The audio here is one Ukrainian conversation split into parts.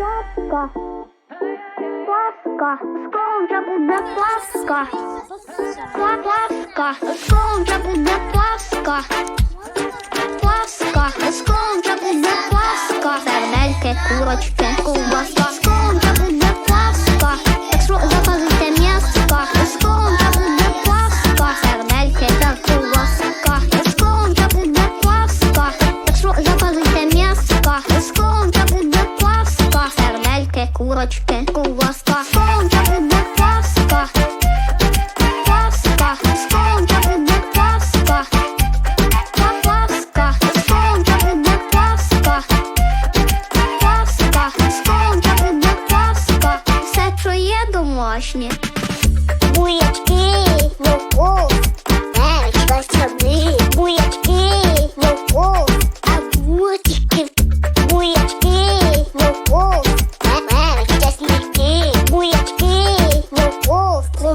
Пласка. Пласка. Скоро буде паска. Пласка. Скоро буде паска. Пласка. Скоро буде паска. Сардельки, курочки, Курочки, ковбаска. Скоро буде пласка. Пласка. Скоро буде пласка. Пласка. Скоро буде пласка. Пласка. Скоро буде пласка. Все, що є домашнє. Буячки, морков, перець, собі, буячки,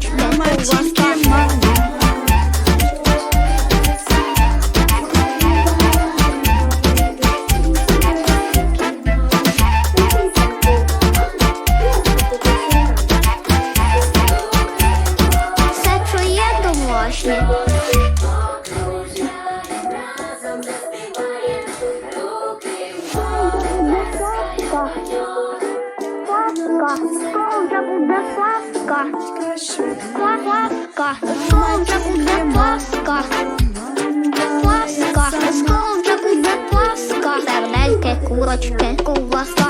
сердельки, курочки, ковбаска. Пласка, скоро буде ласка. Ласка, скоро буде ласка. Ласка, скоро буде ласка. Сердельки, курочки, ковбаска.